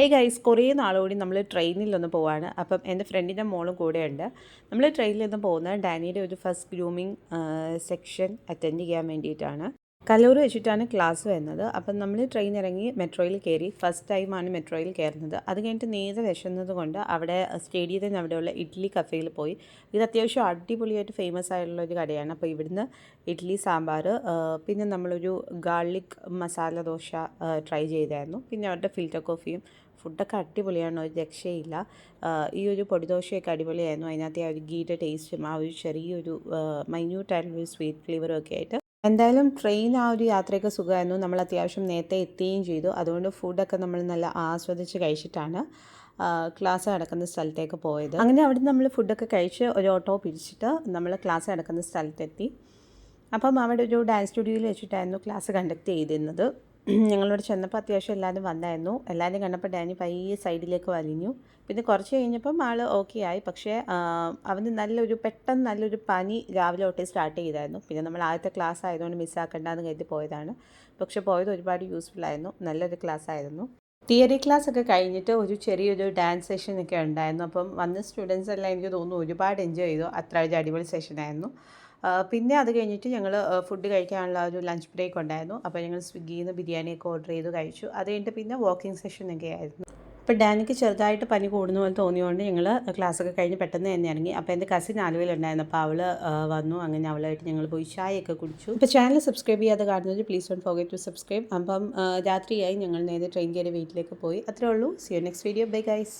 Hey guys കുറേ നാളുകൂടി നമ്മൾ ട്രെയിനിലൊന്ന് പോവാണ്. അപ്പം എന്റെ ഫ്രണ്ടിന്റെ മോളും കൂടെയുണ്ട്. നമ്മൾ ട്രെയിനിൽ നിന്ന് പോകുന്നത് ഡാനിയുടെ ഒരു ഫസ്റ്റ് ഗ്രൂമിങ് സെക്ഷൻ അറ്റൻഡ് ചെയ്യാൻ വേണ്ടിയിട്ടാണ്. കല്ലൂർ വെച്ചിട്ടാണ് ക്ലാസ് വരുന്നത്. അപ്പം നമ്മൾ ട്രെയിൻ ഇറങ്ങി മെട്രോയിൽ കയറി ഫസ്റ്റ് ടൈമാണ് മെട്രോയിൽ കയറുന്നത്. അത് കഴിഞ്ഞിട്ട് നേരെ വിശന്നത് കൊണ്ട് അവിടെ സ്റ്റേഡിയത്തിൽ നിന്ന് അവിടെയുള്ള ഇഡ്ഡലി കഫേയിൽ പോയി. ഇത് അത്യാവശ്യം അടിപൊളിയായിട്ട് ഫേമസ് ആയിട്ടുള്ള ഒരു കടയാണ്. അപ്പോൾ ഇവിടുന്ന് ഇഡ്ഡലി സാമ്പാർ പിന്നെ നമ്മളൊരു ഗാർലിക് മസാല ദോശ ട്രൈ ചെയ്തായിരുന്നു. പിന്നെ അവരുടെ ഫിൽറ്റർ കോഫിയും ഫുഡൊക്കെ അടിപൊളിയാണ്. ഒരു രക്ഷയില്ല. ഈ ഒരു പൊടിദോശയൊക്കെ അടിപൊളിയായിരുന്നു. അതിനകത്തെ ആ ഒരു ഗീയുടെ ടേസ്റ്റും ആ ഒരു ചെറിയൊരു മൈന്യൂട്ടായിട്ടുള്ളൊരു സ്വീറ്റ് ഫ്ലേവറും ഒക്കെ ആയിട്ട് എന്തായാലും ട്രെയിൻ ആ ഒരു യാത്രയൊക്കെ സുഖമായിരുന്നു. നമ്മൾ അത്യാവശ്യം നേരത്തെ എത്തുകയും ചെയ്തു. അതുകൊണ്ട് ഫുഡൊക്കെ നമ്മൾ നല്ല ആസ്വദിച്ച് കഴിച്ചിട്ടാണ് ക്ലാസ് നടക്കുന്ന സ്ഥലത്തേക്ക് പോയത്. അങ്ങനെ അവിടെ നമ്മൾ ഫുഡൊക്കെ കഴിച്ച് ഒരു ഓട്ടോ പിരിച്ചിട്ട് നമ്മൾ ക്ലാസ് നടക്കുന്ന സ്ഥലത്തെത്തി. അപ്പം അവിടെ ഒരു ഡാൻസ് സ്റ്റുഡിയോയിൽ വെച്ചിട്ടായിരുന്നു ക്ലാസ് കണ്ടക്ട് ചെയ്തിരുന്നത്. ഞങ്ങളിവിടെ ചെന്നപ്പോൾ അത്യാവശ്യം എല്ലാവരും വന്നായിരുന്നു. എല്ലാവരും കണ്ടപ്പോൾ ഡാനി പയ്യെ സൈഡിലേക്ക് വലിഞ്ഞു. പിന്നെ കുറച്ച് കഴിഞ്ഞപ്പം ആൾ ഓക്കെ ആയി. പക്ഷേ അവന് നല്ലൊരു പെട്ടെന്ന് നല്ലൊരു പനി രാവിലെ തൊട്ടേ സ്റ്റാർട്ട് ചെയ്തായിരുന്നു. പിന്നെ നമ്മൾ ആദ്യത്തെ ക്ലാസ് ആയതുകൊണ്ട് മിസ്സാക്കണ്ടെന്ന് കരുതി പോയതാണ്. പക്ഷേ പോയത് ഒരുപാട് യൂസ്ഫുൾ ആയിരുന്നു. നല്ലൊരു ക്ലാസ് ആയിരുന്നു. തിയറി ക്ലാസ് ഒക്കെ കഴിഞ്ഞിട്ട് ഒരു ചെറിയൊരു ഡാൻസ് സെഷൻ ഒക്കെ ഉണ്ടായിരുന്നു. അപ്പം വന്ന സ്റ്റുഡൻസ് എല്ലാം എനിക്ക് തോന്നുന്നു ഒരുപാട് എൻജോയ് ചെയ്തു. അത്ര ഒരു അടിപൊളി സെഷനായിരുന്നു പിന്നെ അത് കഴിഞ്ഞിട്ട് ഞങ്ങൾ ഫുഡ് കഴിക്കാനുള്ള ഒരു ലഞ്ച് ബ്രേക്ക് ഉണ്ടായിരുന്നു. അപ്പോൾ ഞങ്ങൾ സ്വിഗ്ഗിയിൽ നിന്ന് ബിരിയാണിയൊക്കെ ഓർഡർ ചെയ്ത് കഴിച്ചു. അത് കഴിഞ്ഞിട്ട് പിന്നെ വാക്കിംഗ് സെഷൻ ഒക്കെ ആയിരുന്നു. അപ്പോൾ ഡാനിക്ക് ചെറുതായിട്ട് പനി കൂടുന്ന പോലെ തോന്നിയതുകൊണ്ട് ഞങ്ങൾ ക്ലാസ്സൊക്കെ കഴിഞ്ഞ് പെട്ടെന്ന് തന്നെ ഇറങ്ങി. അപ്പോൾ എന്റെ കസിൻ ആലുവയിലുണ്ടായിരുന്നു അപ്പോൾ അവൾ വന്നു. അങ്ങനെ അവളായിട്ട് ഞങ്ങൾ പോയി ചായയൊക്കെ കുടിച്ചു. അപ്പോൾ ചാനൽ സബ്സ്ക്രൈബ് ചെയ്യാതെ കാണുന്നത് please don't forget to subscribe അപ്പം രാത്രിയായി ഞങ്ങൾ നേരെ ട്രെയിൻ കയറി വീട്ടിലേക്ക് പോയി. അത്രേ ഉള്ളൂ. See you next video bye guys